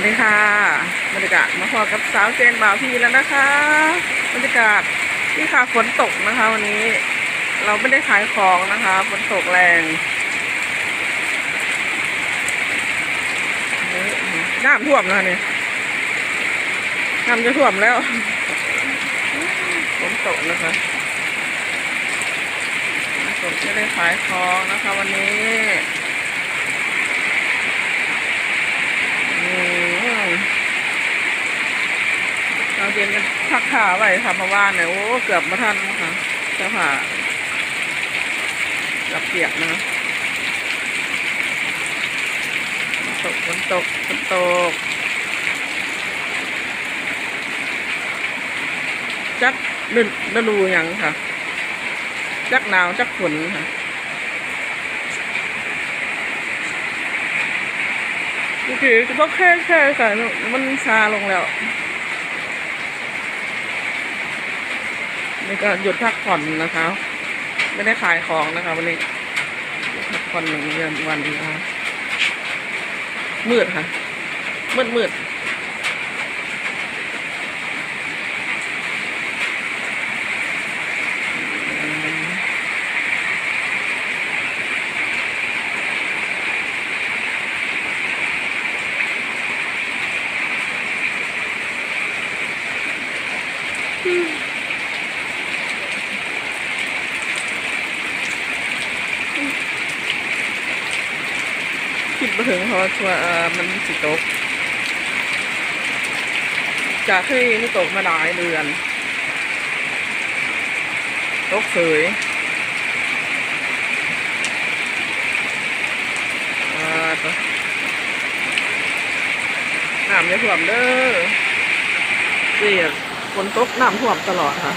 วัสดีค่ะบรรยากาศมาพอกับสาวเจนบ่าวพีแล้วนะคะบรรยากาศที่ค่ะฝนตกนะคะ วันนี้ เราไม่ได้ขายของนะคะฝนตกแรงนี่น้ำท่วมแล้วเนี่ยน้ำจะท่วมแล้วฝนตกนะคะฝนไม่ได้ขายของนะคะ วันนี้ อืม เราเย็นกันพักขาไว้ค่ะมาว่านเนี่ยโอ้เกือบมาทันนะคะเจ้าค่ะกับเปียกนะตกฝนตกฝนตก จักฤดูฤดูยังค่ะ จักหนาวจักฝนค่ะโอเคก็แค่แค่ค่ะ มันซาลงแล้ว นี่ก็หยุดพักผ่อนนะคะ ไม่ได้ขายของนะคะ วันนี้พักผ่อนหนึ่งเดือนวันนะคะมืดค่ะ มืดมืดอืม คิดมาถึงเพราะว่ามันสิตกจากที่ไม่ตกมาหลายเดือน ตกเสยน้ำจะท่วมเด้อเรียกฝนตกน้ำท่วมตลอดค่ะ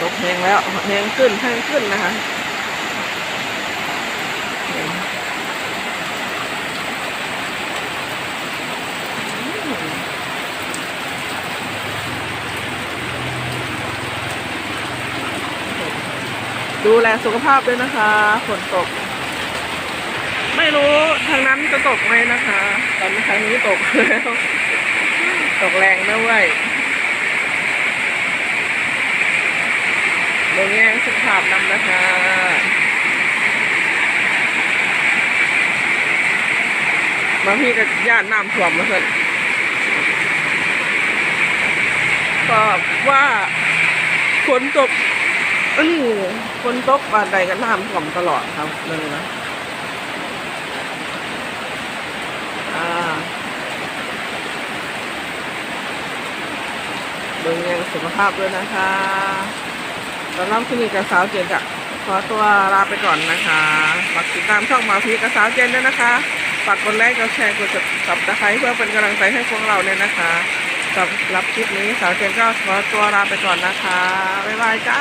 ตกแห้งแล้วแห้งขึ้นแห้งขึ้นนะคะ ดูแลสุขภาพด้วยนะคะฝนตก ไม่รู้ทางนั้นจะตกไหมนะคะตอนนี้ทางนี้ตกแล้วตกแรงด้วยเดี๋ยวแง่งสุขภาพนำนะคะ บางทีก็ย่านน้ำท่วมมาเถอะก็ว่าฝนตกอื้ฝนตกบานใดก็น้ำท่วมตลอดครับเลยนะอ่าดูแลสุขภาพด้วยนะคะตอนรับที่นี่กับสาวเจนจะขอตัวลาไปก่อนนะคะ ฝากติดตามช่องมาพีกับสาวเจนด้วยนะคะ ฝากกดไลค์กดแชร์กดสับตะไคร้เพื่อเป็นกำลังใจให้พวกเราเนี่ยนะคะสำหรับคลิปนี้สาวเจนก็ขอตัวลาไปก่อนนะคะ บ๊ายบายจ้า